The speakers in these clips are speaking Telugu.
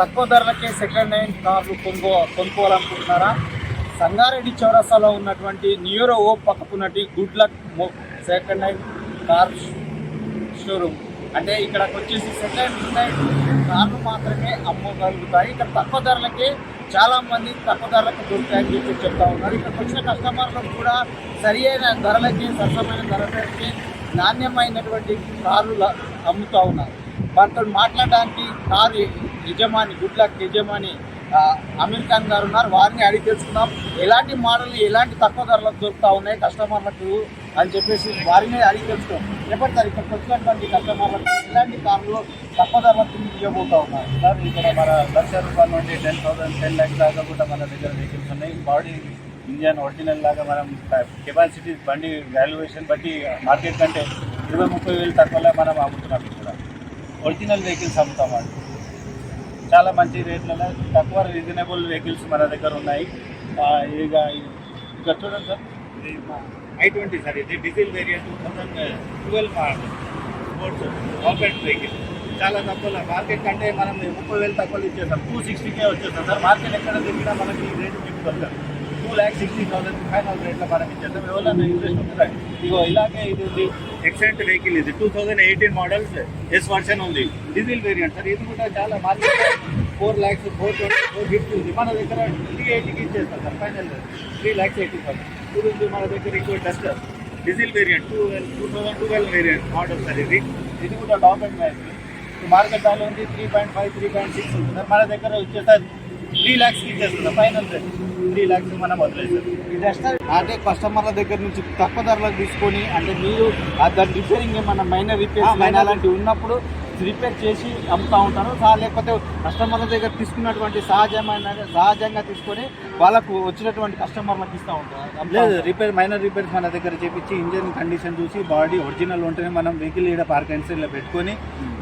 తక్కువ ధరలకే సెకండ్ హ్యాండ్ కార్లు కొనుక్కో కొనుక్కోవాలనుకుంటున్నారా? సంగారెడ్డి చౌరస్తాలో ఉన్నటువంటి నియూరో ఓ పక్కకున్నటి good luck second hand car showroom. అంటే ఇక్కడకు వచ్చేసి సెకండ్ హ్యాండ్ కార్లు మాత్రమే అమ్మగలుగుతాయి. ఇక్కడ తక్కువ ధరలకే చాలామంది తక్కువ ధరలకు దొరుకుతాయని చెప్పి చెప్తా ఉన్నారు. ఇక్కడికి వచ్చిన కస్టమర్లకు కూడా సరి అయిన ధరలకి సరసమైన ధరలకి నాణ్యమైనటువంటి కార్లు అమ్ముతూ ఉన్నారు. వారితో మాట్లాడడానికి కారు యజమాని గుడ్లక్ యజమాని అమీర్ ఖాన్ గారు ఉన్నారు. వారిని అడిగి తెలుసుకుందాం. ఎలాంటి మోడల్ ఎలాంటి తక్కువ ధరలకు దొరుకుతా ఉన్నాయి కస్టమర్లకు అని చెప్పేసి వారిని అడిగి తెలుసుకుందాం. చెప్పండి సార్ ఇక్కడ వచ్చినటువంటి కస్టమర్లకు ఎలాంటి కార్లు తక్కువ ధరలకు ఇవ్వబోతా ఉన్నారు? సార్ ఇక్కడ మన లక్ష రూపాయల నుండి టెన్ థౌసండ్ టెన్ ల్యాక్స్ దాకా కూడా మన దగ్గర వెహికల్స్ ఉన్నాయి. బాడీ ఇంజన్ ఒరిజినల్ లాగా మనం కెపాసిటీ బండి వాల్యుయేషన్ బట్టి మార్కెట్ కంటే ఇరవై ముప్పై వేలు తక్కువలో మనం అమ్ముతున్నాం. ఒరిజినల్ వెహికల్స్ అమ్ముతాం అండి చాలా మంచి రేట్లలో తక్కువ రీజనబుల్ వెహికల్స్ మన దగ్గర ఉన్నాయి. ఇక ఇక ఇక్కడ చూడండి సార్. ఇది ఐ ట్వంటీ సార్ ఇది diesel variant two thousand twelve model sports compact vehicle చాలా తక్కువ మార్కెట్ కంటే మనం ముప్పై వేలు తక్కువ ఇచ్చేస్తాం. టూ సిక్స్టీకే వచ్చేస్తాం సార్. మార్కెట్ ఎక్కడ దిగినా మనకి ఈ రేటు చెప్తాం two lakh sixty thousand five రేట్లో మనం ఇచ్చేస్తాం ఎవరైనా ఇంట్రెస్ట్ ఉంటుందా? ఇగో ఇలాగే ఇది ఉంది. ఎక్సలెంట్ వెహికల్ ఇది. Two thousand eighteen models S version ఉంది. డీజిల్ వేరియంట్ సార్ ఇది కూడా చాలా market four lakhs four twenty four fifty ఉంది. మన దగ్గర త్రీ ఎయిటీకి ఇచ్చేస్తాం sir final three lakhs eighty thousand ఇది ఉంది మన దగ్గర ఇంకో Duster diesel variant two two thousand twelve variant model sir ఇది. ఇది కూడా top and match market value ఉంది three point five three point six ఉంది. సార్ మన దగ్గర వచ్చేసరికి త్రీ ల్యాక్స్కి ఇచ్చేస్తున్నాం ఫైనల్ రేట్ త్రీ ల్యాక్స్ మనం వదిలేసాం. ఇది ఎక్స్ట్రా అంటే కస్టమర్ల దగ్గర నుంచి తక్కువ ధరలకు తీసుకొని అంటే మీరు దాని రిపేరింగ్ ఏమన్నా మైనర్ minor- అలాంటివి ఉన్నప్పుడు రిపేర్ చేసి అమ్ముతూ ఉంటారు. లేకపోతే కస్టమర్ల దగ్గర తీసుకున్నటువంటి సహజమైన సహజంగా తీసుకొని వాళ్ళకు వచ్చినటువంటి కస్టమర్లకు ఇస్తూ అమ్ముతా లేదు. రిపేర్ మైనర్ రిపేర్స్ మన దగ్గర చేపించి ఇంజన్ కండిషన్ చూసి బాడీ ఒరిజినల్ ఉంటేనే మనం వెహికల్ ఇక్కడ పార్క్ అండ్ సేల్లో పెట్టుకొని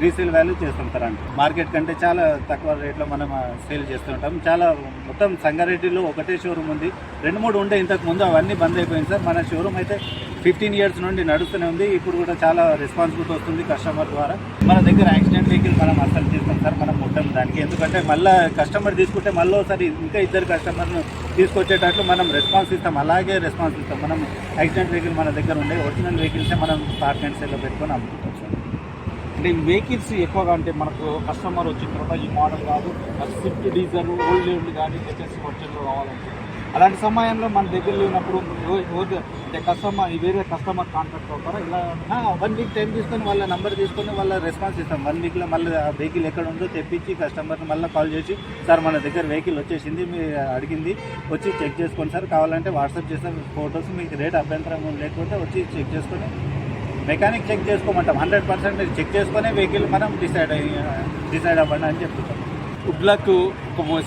రీసేల్ వాల్యూ చేస్తాం సార్ అంటే మార్కెట్ కంటే చాలా తక్కువ రేట్లో మనం సేల్ చేస్తూ ఉంటాం. చాలా మొత్తం సంగారెడ్డిలో ఒకటే షోరూమ్ ఉంది. రెండు మూడు ఉండే ఇంతకు ముందు అవన్నీ బంద్ అయిపోయింది సార్. మన షోరూమ్ అయితే ఫిఫ్టీన్ ఇయర్స్ నుండి నడుస్తూనే ఉంది. ఇప్పుడు కూడా చాలా రెస్పాన్సిబిలిటీ వస్తుంది కస్టమర్ ద్వారా. మన దగ్గర యాక్సిడెంట్ వెహికల్ మనం అసలు చేస్తాం సార్ మనం ముట్టం దానికి. ఎందుకంటే మళ్ళీ కస్టమర్ తీసుకుంటే మళ్ళీ ఒకసారి ఇంకా ఇద్దరు కస్టమర్ను తీసుకొచ్చేటట్లు మనం రెస్పాన్స్ ఇస్తాం. అలాగే రెస్పాన్స్ ఇస్తాం. మనం యాక్సిడెంట్ వెహికల్ మన దగ్గర ఉండే ఒరిజినల్ వెహికల్సే మనం పార్క్ అండ్ సేల్లో పెట్టుకొని అమ్ముకుంటాం సార్. అంటే వెహికల్స్ ఎక్కువగా అంటే మనకు కస్టమర్ వచ్చిన తర్వాత ఈ మోడల్ కాదు. స్విఫ్ట్ డీజర్ ఓల్డ్ ఓల్డ్ కానీ లేటెస్ట్ వర్షన్లో కావాలంటే అలాంటి సమయంలో మన దగ్గర లేనప్పుడు అంటే కస్టమర్ వేరే కస్టమర్ కాంటాక్ట్ అవుతారా ఇలా వన్ వీక్ టైం తీసుకొని వాళ్ళ నెంబర్ తీసుకొని వాళ్ళ రెస్పాన్స్ ఇస్తాం. వన్ వీక్లో మళ్ళీ ఆ వెహికల్ ఎక్కడ ఉందో తెప్పించి కస్టమర్ని మళ్ళీ కాల్ చేసి సార్ మన దగ్గర వెహికల్ వచ్చేసింది మీరు అడిగింది వచ్చి చెక్ చేసుకోండి సార్. కావాలంటే వాట్సాప్ చేస్తాం ఫోటోస్ మీకు రేట్ అభ్యంతరం లేకపోతే వచ్చి చెక్ చేసుకొని మెకానిక్ చెక్ చేసుకోమంటాం. హండ్రెడ్ పర్సెంట్ చెక్ చేసుకునే వెహికల్ మనం డిసైడ్ అయ్యి డిసైడ్ అవ్వండి అని చెప్తాం గుడ్లకు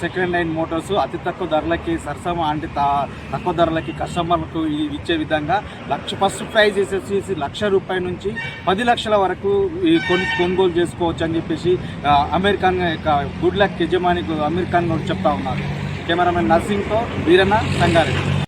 సెకండ్ హ్యాండ్ మోటార్స్ అతి తక్కువ ధరలకి సరసమ అంటే తా- తక్కువ ధరలకి కస్టమర్లకు ఇచ్చే విధంగా లక్ష ఫస్ట్ ప్రైజ్ వచ్చేసి లక్ష రూపాయల నుంచి పది లక్షల వరకు కొను కొనుగోలు చేసుకోవచ్చు అని చెప్పేసి అమెరికాన్ అమెరికన్ యొక్క గుడ్ లక్ యజమానికి అమెరికన్ చెప్తా ఉన్నారు. కెమెరామెన్ నర్సింగ్తో వీరన్న సంగారెడ్డి.